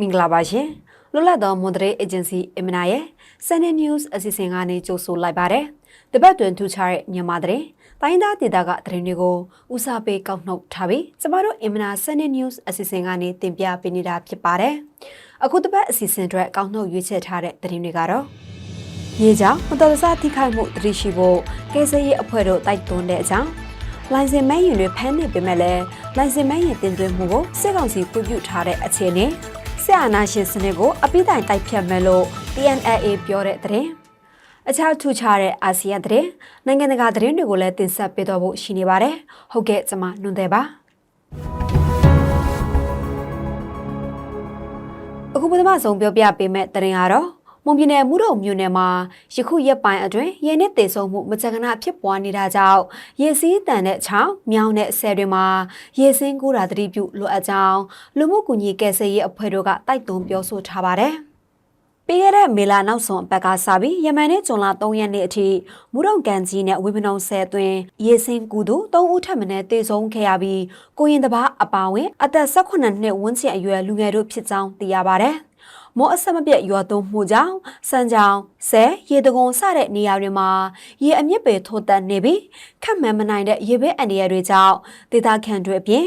မင်္ဂလာပါရှင်လွတ်လပ်သောမွန်တရေအေဂျင်စီအမနာရဲ့ Sunday News အစီအစဉ်ကနေကြိုဆိုလိုက်ပါတယ်တပတ်တွင်ထူခြားတဲ့မြန်မာတရေတိုင်းသားဒေသကသတင်းတွေကိုဦးစားပေးကောက်နှုတ်ထားပြီးကျမတို့အမနာ Sunday News အစီအစဉ်ကနေတင်ပြပေးနေတာဖြစ်ပါတယ်အခုတပတ်အစီအစဉ်အတွက်ကောက်နှုတ်ရွေးချယ်ထားတဲ့သတင်းတွေကတော့ရေကြောင့်မတော်တဆထိခိုက်မှုတတိရှိဖို့ကေစရေးအဖွဲ့တို့တိုက်တွန်းတဲ့အကြောင်းလိုင်စင်မဲရင်တွေဖမ်းနေပေမဲ့လည်းလိုင်စင်မဲရင်တင်သွင်းမှုကိုစစ်ကောင်စီပြုပြုထားတဲ့အခြေအနေ ဆရာနာရှင်စနစ်ကိုအပိတိုင်တိုက်ဖြတ်မယ်လို့ TNLA ပြောတဲ့သတင်းအခြားထူးခြားတဲ့အာဆီယံသတင်းနိုင်ငံတကာသတင်းတွေကိုလည်းတင်ဆက်ပေးတော့ဖို့ရှိနေပါတယ်ဟုတ်ကဲ့ကျွန်မနှွန်တယ်ပါအခုပထမဆုံးပြောပြပေးမယ့်သတင်းကတော့ မွန်ပြည်နယ်မူရုံမြို့နယ်မှာယခုရက်ပိုင်းအတွင်းရေနစ်တေဆုံးမှုမကြကနာဖြစ်ပွားနေတာကြောင့်ရေစည်းတန်တဲ့ချောင်းမြောင်းတဲ့ဆယ်တွေမှာရေစင်းကူတာတတိပြုလိုအပ်ကြောင်းလူမှုကူညီကယ်ဆယ်ရေးအဖွဲ့တို့ကတိုက်တွန်းပြောဆိုထားပါတယ်။ပြီးခဲ့တဲ့မေလာနောက်ဆုံးအပတ်ကစပြီးယမန်နဲ့ဇွန်လ3ရက်နေ့အထိမူရုံကန်ကြီးနဲ့ဝေမနုံဆဲအတွင်းရေစင်းကူသူ3ဦးထပ်မံတေဆုံးခဲ့ရပြီးကိုရင်တပားအပါဝင်အသက်18နှစ်ဝန်းကျင်အရွယ်လူငယ်တို့ဖြစ်ကြောင်းသိရပါတယ်။ မောအဆက်မပြတ်ရွာသွန်းမှုကြောင့်စံကြောင်ဆဲရေတကုံစတဲ့နေရာတွေမှာရေအမြင့်ပေထိုးတက်နေပြီးခက်မှန်မနိုင်တဲ့ရေဘေးအန္တရာယ်တွေကြောင့်ဒေသခံတွေအပြင်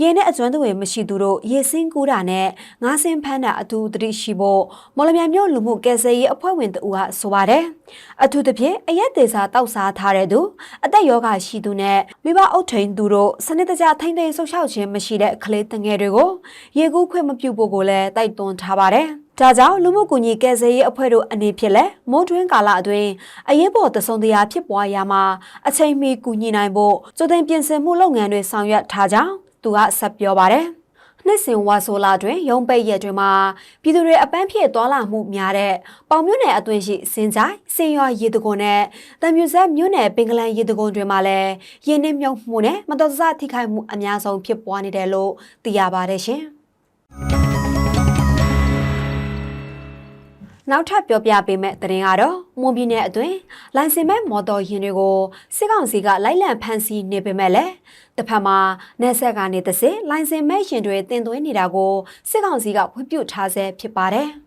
ရေနဲ့အကျွမ်းတွေမရှိသူတို့ရေစင်းကူးတာနဲ့ငါးစင်းဖမ်းတာအထူးသတိရှိဖို့မော်လမြိုင်မြို့လူမှုကယ်ဆယ်ရေးအဖွဲ့ဝင်တူကဆိုပါတယ်။အထူးသဖြင့်အရက်သေးစာတောက်စားထားတဲ့သူအသက်ယောဂရှိသူနဲ့မိဘအုပ်ထိန်သူတို့စနစ်တကျထိမ့်သိမ်းဆုပ်ရှောက်ခြင်းမရှိတဲ့ကလေးတငယ်တွေကိုရေကူးခွင့်မပြုဖို့ကိုလည်းတိုက်တွန်းထားပါတယ်။ ဒါကြောင့်လူမှုကူညီကယ်ဆယ်ရေးအဖွဲ့တို့အနေဖြင့်လည်းမိုးတွင်းကာလအတွင်းအရေးပေါ်တဆုံတရာဖြစ်ပွားရမှာအချိန်မီကူညီနိုင်ဖို့ကြိုတင်ပြင်ဆင်မှုလုပ်ငန်းတွေဆောင်ရွက်ထားကြောင်းသူကဆက်ပြောပါတယ်။နှစ်စဉ်ဝါဆိုလာတွင်ရုံပိတ်ရက်တွင်မှာပြည်သူတွေအပန်းဖြည့်သွားလာမှုများတဲ့ပေါင်မြို့နယ်အတွင်းရှိစင်ကြိုင်စင်ရွာရေတကွန်နဲ့တံမြူဆက်မြို့နယ်ပင်ကလန်ရေတကွန်တွင်မှာလည်းရင်းနှမြုပ်မှုနဲ့မတော်တဆထိခိုက်မှုအများဆုံးဖြစ်ပွားနေတယ်လို့သိရပါတယ်ရှင်။ နောက်ထပ်ပြောပြပေးမယ့်သတင်းကတော့မွန်ပြည်နယ်အတွင်းလိုင်စင်မဲ့မော်တော်ယာဉ်တွေကိုစစ်ကောင်စီကလိုက်လံဖမ်းဆီးနေပေမဲ့လည်းတစ်ဖက်မှာနေဆက်ကနေတစစ်လိုင်စင်မဲ့ယာဉ်တွေတင်သွင်းနေတာကိုစစ်ကောင်စီကဝှပြုထားဆဲဖြစ်ပါတယ်။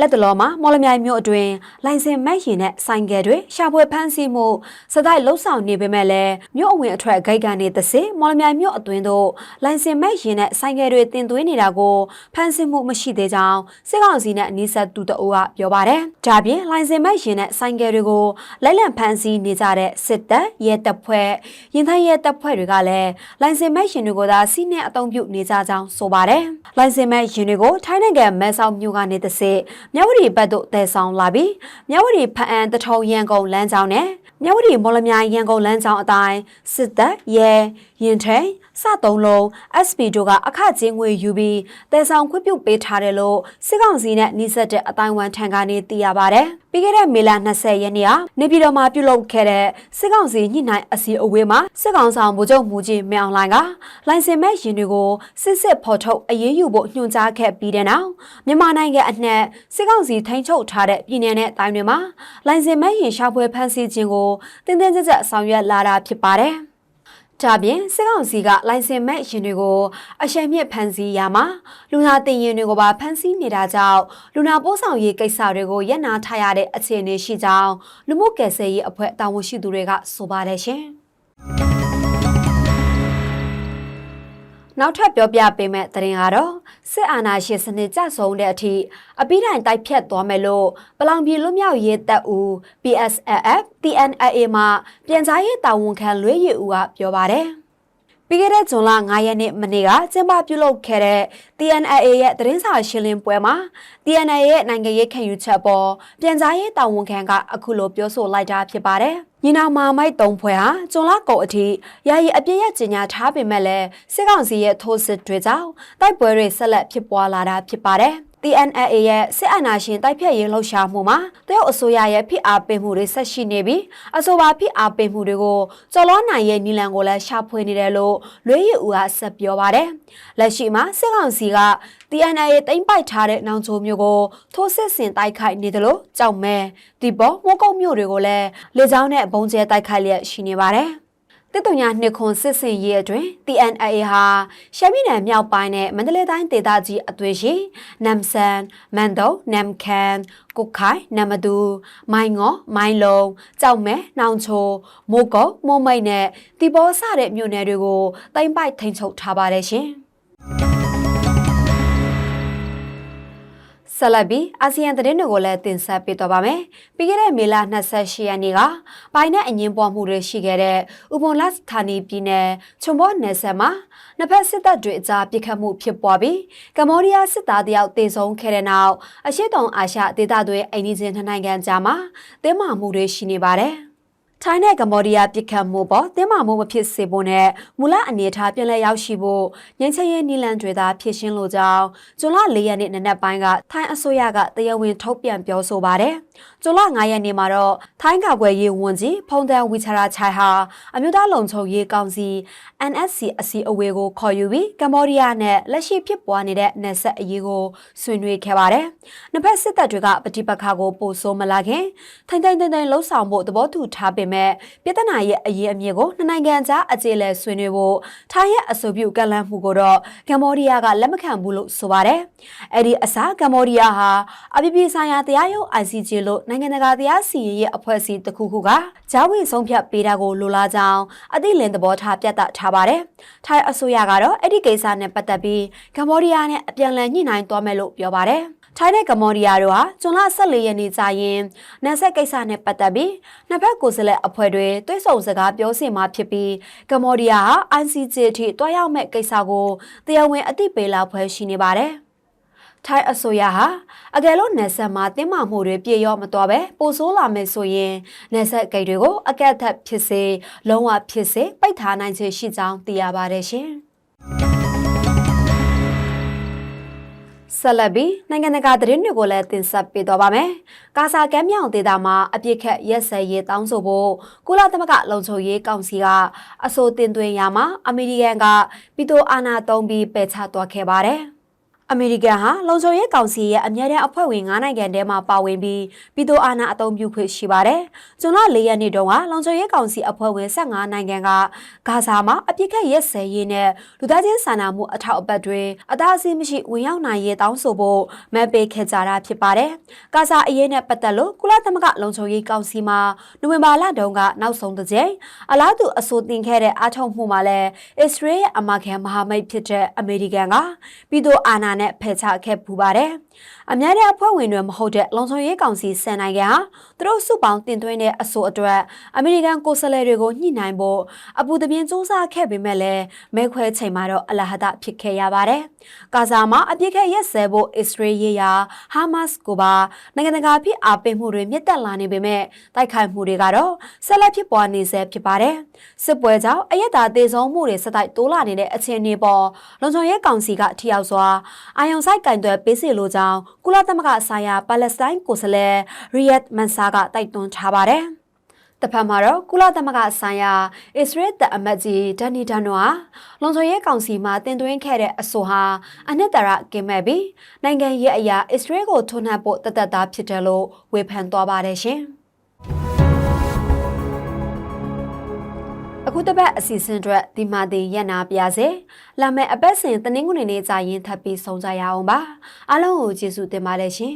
လက်တလောမှာမော်လမြိုင်မြို့အတွင်းလိုင်စင်မဲ့ရင်နဲ့ဆိုင်ကယ်တွေရှာဖွေဖမ်းဆီးမှုစတိုက်လှုပ်ဆောင်နေပေမဲ့လည်းမြို့အဝင်အထွက်ဂိတ်ကနေသစစ်မော်လမြိုင်မြို့အတွင်းသို့လိုင်စင်မဲ့ရင်နဲ့ဆိုင်ကယ်တွေတင်သွင်းနေတာကိုဖမ်းဆီးမှုမရှိသေးကြောင်းစစ်ကောင်စီနဲ့အနီးစပ်သူတအုပ်ကပြောပါတယ်။ဒါပြင်လိုင်စင်မဲ့ရင်နဲ့ဆိုင်ကယ်တွေကိုလိုက်လံဖမ်းဆီးနေကြတဲ့စစ်တပ်ရဲတပ်ဖွဲ့ရင်ထိုင်ရဲတပ်ဖွဲ့တွေကလည်းလိုင်စင်မဲ့ရင်တွေကိုသာစီးနှံအုံပြုနေကြကြောင်းဆိုပါတယ်။လိုင်စင်မဲ့ရင်တွေကိုထိုင်းနိုင်ငံမဲဆောက်မြို့ကနေသစစ်မြဝတီဘက်သို့တည်ဆောင်လာပြီးမြဝတီဖအံတထုံရန်ကုန်လမ်းကြောင်းနဲ့မြဝတီမော်လမြိုင်ရန်ကုန်လမ်းကြောင်းအတိုင်းစစ်တပ်ရဲရင်ထိန်စသုံးလုံး SP တို့ကအခချင်းငွေယူပြီးတည်ဆောင်ခွင့်ပြုပေးထားတယ်လို့စစ်ကောင်စီနဲ့နှိစက်တဲ့အတိုင်းဝမ်ထံကနေသိရပါဗျ။ပြီးခဲ့တဲ့မေလ20ရက်နေ့ကနေပြည်တော်မှာပြုလုပ်ခဲ့တဲ့စစ်ကောင်စီညှိနှိုင်းအစည်းအဝေးမှာစစ်ကောင်ဆောင်ဗိုလ်ချုပ်မူကြီးမြောင်လိုင်ကလိုင်စင်မဲ့ရင်တွေကိုစစ်စစ်ဖော်ထုတ်အရေးယူဖို့ညွှန်ကြားခဲ့ပြီးတဲ့နောက်မြန်မာနိုင်ငံအနှံ့စစ်ကောင်စီထိန်းချုပ်ထားတဲ့ပြည်내နဲ့တိုင်းတွေမှာလိုင်စင်မဲ့ရင်ရှာဖွေဖမ်းဆီးခြင်းကိုတင်းတင်းကြပ်ကြပ်ဆောင်ရွက်လာတာဖြစ်ပါတယ်။ဒါပြင်စစ်ကောင်စီကလိုင်စင်မဲ့ရင်တွေကိုအရှိန်မြင့်ဖမ်းဆီးရမှာလူနာတင်ရင်တွေကိုပါဖမ်းဆီးနေတာကြောင့်လူနာပိုးဆောင်ရေးကိစ္စတွေကိုရပ်နာထားရတဲ့အခြေအနေရှိကြောင်းလူမှုကယ်ဆယ်ရေးအဖွဲ့တာဝန်ရှိသူတွေကဆိုပါတယ်ရှင်။ နောက်ထပ်ပြောပြပေးမယ့်သတင်းကတော့စစ်အာဏာရှင်စနစ်ကြဆုံးတဲ့အထိအပိတိုင်တိုက်ဖြတ်သွားမယ်လို့ပလောင်ပြည်လွတ်မြောက်ရေးတပ်ဦး PSLF TNLA မှပြန်ကြားရေးတာဝန်ခံလွေးရည်ဦးကပြောပါတယ်။ ပြီးခဲ့တဲ့ဇွန်လ9ရက်နေ့မနေ့ကကျင်းပပြုလုပ်ခဲ့တဲ့ TNLA ရဲ့သတင်းစာရှင်းလင်းပွဲမှာ TNLA ရဲ့နိုင်ငံရေးခံယူချက်ပေါ်ပြန်ကြားရေးတာဝန်ခံကအခုလိုပြောဆိုလိုက်တာဖြစ်ပါတယ်။ညီနောင်မာမိုက်တုံဖွဲ့ဟာကျွန်းလကုတ်အထိယာယီအပြည့်ရကျင်ညာထားပေမဲ့လည်းစစ်ကောင်စီရဲ့ထိုးစစ်တွေကြောင့်တိုက်ပွဲတွေဆက်လက်ဖြစ်ပွားလာတာဖြစ်ပါတယ်။ TNLA ရဲ့စစ်အာဏာရှင်တိုက်ဖြတ်ရေးလှုပ်ရှားမှုမှာတရုတ်အစိုးရရဲ့ဖိအားပေးမှုတွေဆက်ရှိနေပြီးအဆိုပါဖိအားပေးမှုတွေကိုကျော်လွှားနိုင်ရဲ့နီလန်ကိုလည်းရှာဖွေနေတယ်လို့လွေးရည်ဦးကဆက်ပြောပါတယ်။လက်ရှိမှာစစ်ကောင်စီက TNLA တိမ့်ပိုက်ထားတဲ့နောင်ချိုမျိုးကိုထိုးစစ်ဆင်တိုက်ခိုက်နေတယ်လို့ကြောက်မဲဒီပေါ်မိုးကုတ်မျိုးတွေကိုလည်းလေကြောင်းနဲ့ဘုံကျဲတိုက်ခိုက်လျက်ရှိနေပါတယ်။ တစ်တုံညာနှစ်ခွန်စစ်စင်ရေးအတွင်း TNAA ဟာရှမ်းပြည်နယ်မြောက်ပိုင်းနဲ့မန္တလေးတိုင်းဒေသကြီးအသွေးရှိနမ်ဆန်မန်တုံနမ်ခန်ကုတ်ခိုင်နမဒူမိုင်းငေါမိုင်းလုံကြောက်မဲနှောင်ချိုမိုးကုတ်မိုးမိတ်နဲ့တီဘောစတဲ့မြို့နယ်တွေကိုတိုင်းပိုက်ထိန်ချုပ်ထားပါတယ်ရှင်။ ဆက်လက်ပြီးအာဆီယံသတင်းတွေကိုလည်းတင်ဆက်ပေးတော့ပါမယ်။ပြီးခဲ့တဲ့မေလ28ရက်နေ့ကပိုင်းနဲ့အငင်းပွားမှုတွေရှိခဲ့တဲ့ဥပုံလတ်ဌာနီပြည်နယ်ချုံဘောနယ်ဆက်မှာနှစ်ဖက်စစ်တပ်တွေအကြားပြစ်ခတ်မှုဖြစ်ပွားပြီးကမ္ဘောဒီးယားစစ်သားတယောက်တေဆုံးခဲ့တဲ့နောက်အရှိတောင်အာရှဒေသတွေအိန္ဒိယနိုင်ငံကြားမှာတင်းမာမှုတွေရှိနေပါတယ်။ ထိုင်းနဲ့ကမ္ဘောဒီးယားပြည်ခတ်မှုပေါ်တင်းမာမှုမဖြစ်စေဖို့နဲ့မူလအနေအထားပြန်လည်ရောက်ရှိဖို့ငြိမ်းချမ်းရေးနီလန်တွေသာဖြစ်ရှင်းလိုကြောင်းဇွန်လ၄ရက်နေ့နနက်ပိုင်းကထိုင်းအစိုးရကတရားဝင်ထုတ်ပြန်ပြောဆိုပါတယ်။ဇွန်လ9ရက်နေ့မှာတော့ထိုင်းကာကွယ်ရေးဝန်ကြီးဖုန်တန်ဝီချရာချိုင်ဟာအမျိုးသားလုံခြုံရေးကောင်စီ NSC အစည်းအဝေးကိုခေါ်ယူပြီးကမ္ဘောဒီးယားနဲ့လက်ရှိဖြစ်ပွားနေတဲ့နယ်စပ်အရေးကိုဆွေးနွေးခဲ့ပါတယ်။နှစ်ဖက်စစ်တပ်တွေကပဋိပက္ခကိုပိုဆိုးမလာခင်ထိုင်တိုင်တိုင်တိုင်လှုပ်ဆောင်ဖို့သဘောတူထားပေမဲ့ပြဿနာရဲ့အရေးအမြစ်ကိုနှစ်နိုင်ငံကြားအကြေအလဲဆွေးနွေးဖို့ထိုင်းရဲ့အဆိုပြုကန့်လန့်မှုကိုတော့ကမ္ဘောဒီးယားကလက်မခံဘူးလို့ဆိုပါတယ်။အဲ့ဒီအစားကမ္ဘောဒီးယားဟာအပြည်ပြည်ဆိုင်ရာတရားရုံး ICJ လို့နိုင်ငံတကာတရားစီရင်ရေးအဖွဲ့အစည်းတစ်ခုခုကဂျာဝင်းဆုံးဖြတ်ပေးတာကိုလိုလားကြောင်းအသိလင်သဘောထားပြသထားပါတယ်။ထိုင်းအစိုးရကတော့အဲ့ဒီကိစ္စနဲ့ပတ်သက်ပြီးကမ္ဘောဒီးယားနဲ့အပြန်အလှန်ညှိနှိုင်းသွားမယ်လို့ပြောပါတယ်။ ထိုင်းနဲ့ကမ္ဘောဒီးယားတို့ဟာဇွန်လ14ရက်နေ့ကျရင်နယ်စပ်ကိစ္စနဲ့ပတ်သက်ပြီးနှစ်ဖက်ကိုယ်စားလှယ်အဖွဲ့တွေတွေ့ဆုံစကားပြောစီမှာဖြစ်ပြီးကမ္ဘောဒီးယားဟာ ICJ ထိတွားရောက်မဲ့ကိစ္စကိုတရားဝင်အသိပေးလာဖွဲ့ရှိနေပါတယ်။ထိုင်းအစိုးရဟာအကယ်လို့နယ်ဆက်မှာတင်းမာမှုတွေပြေရောမတော်ပဲပိုဆိုးလာမယ်ဆိုရင်နယ်ဆက်ဂိတ်တွေကိုအကက်အသတ်ဖြစ်စေလုံးဝဖြစ်စေပိတ်ထားနိုင်ခြေရှိကြောင်းသိရပါတယ်ရှင်။ ဆက်လက်ပြီးနိုင်ငံတကာသတင်းတွေကိုလည်းတင်ဆက်ပေးသွားပါမယ်။ကာဆာကမ်းမြောင်ဒေသမှာအပြစ်ခတ်ရက်စဲရေးတောင်းဆိုဖို့ကုလသမဂ္ဂလုံခြုံရေးကောင်စီကအဆိုတင်သွင်းရမှာအမေရိကန်ကပြည်သူအာဏာသုံးပြီးပယ်ချသွားခဲ့ပါတယ်။ အမေရိကန်ဟာလုံခြုံရေးကောင်စီရဲ့အမြဲတမ်းအဖွဲ့ဝင်9နိုင်ငံထဲမှာပါဝင်ပြီးပြည်သူအာဏာအသုံးပြုခွင့်ရှိပါတယ်။ဇွန်လ၄ရက်နေ့တုန်းကလုံခြုံရေးကောင်စီအဖွဲ့ဝင်15နိုင်ငံကဂါဇာမှာအပြစ်ခတ်ရက်စဲရေးနဲ့လူသားချင်းစာနာမှုအထောက်အပံ့တွေအသားအဆီးမရှိဝင်ရောက်နိုင်ရေးတောင်းဆိုဖို့မဲပေးခဲ့ကြတာဖြစ်ပါတယ်။ဂါဇာအရေးနဲ့ပတ်သက်လို့ကုလသမဂ္ဂလုံခြုံရေးကောင်စီမှာနိုဝင်ဘာလတုန်းကနောက်ဆုံးတစ်ကြိမ်အလားတူအဆိုတင်ခဲ့တဲ့အားထုတ်မှုမှာလည်းအစ္စရေးရဲ့အမခံမဟာမိတ်ဖြစ်တဲ့အမေရိကန်ကပြည်သူအာဏာနဲ့ဖယ်ချခဲ့ပူပါတယ်။အများတဲ့အဖွဲ့ဝင်တွေမဟုတ်တဲ့လုံခြုံရေးကောင်စီဆန်နိုင်ငံဟာသူတို့စုပေါင်းတင်သွင်းတဲ့အဆိုအတွက်အမေရိကန်ကိုယ်စားလှယ်တွေကိုညှိနှိုင်းဖို့အပူတပြင်းစူးစမ်းခဲ့ပေမဲ့လည်းမဲခွဲချိန်မှာတော့အလဟဒဖြစ်ခဲ့ရပါတယ်။ကာဇာမှာအပြစ်ခတ်ရက်စဲဖို့အစ္စရေးရေးရာဟာမတ်ကိုပါနိုင်ငံတကာဖြစ်အားပေးမှုတွေမြင့်တက်လာနေပေမဲ့တိုက်ခိုက်မှုတွေကတော့ဆက်လက်ဖြစ်ပွားနေဆဲဖြစ်ပါတယ်။စစ်ပွဲကြောင့်အရက်တာသေဆုံးမှုတွေစတိုက်တိုးလာနေတဲ့အခြေအနေပေါ်လုံခြုံရေးကောင်စီကထိရောက်စွာအာယုံဆိုင်ကင်တွယ်ပေးစီလိုကြောင်းကုလသမဂ္ဂဆိုင်ရာပါလက်စတိုင်းကိုယ်စားလှယ်ရီယက်မန်ဆာကတိုက်တွန်းထားပါတယ်။တစ်ဖက်မှာတော့ကုလသမဂ္ဂဆိုင်ရာအစ္စရေးတပ်အမတ်ကြီးဒန်နီဒန်နိုဟာလုံခြုံရေးကောင်စီမှတင်သွင်းခဲ့တဲ့အဆိုဟာအနှစ်တရကင်မဲ့ပြီးနိုင်ငံရဲ့အရာအစ္စရေးကိုထုံနှံဖို့တသက်သားဖြစ်တယ်လို့ဝေဖန်သွားပါတယ်ရှင်။ အခုတစ်ပတ်အစီအစဉ်အတွက်ဒီမာတင်ရက်နာပြစေလာမယ့်အပတ်စဉ်တနင်္ဂနွေနေ့ကြာရင်ထပ်ပြီးဆုံးကြရအောင်ပါအားလုံးကိုကျေးဇူးတင်ပါတယ်ရှင်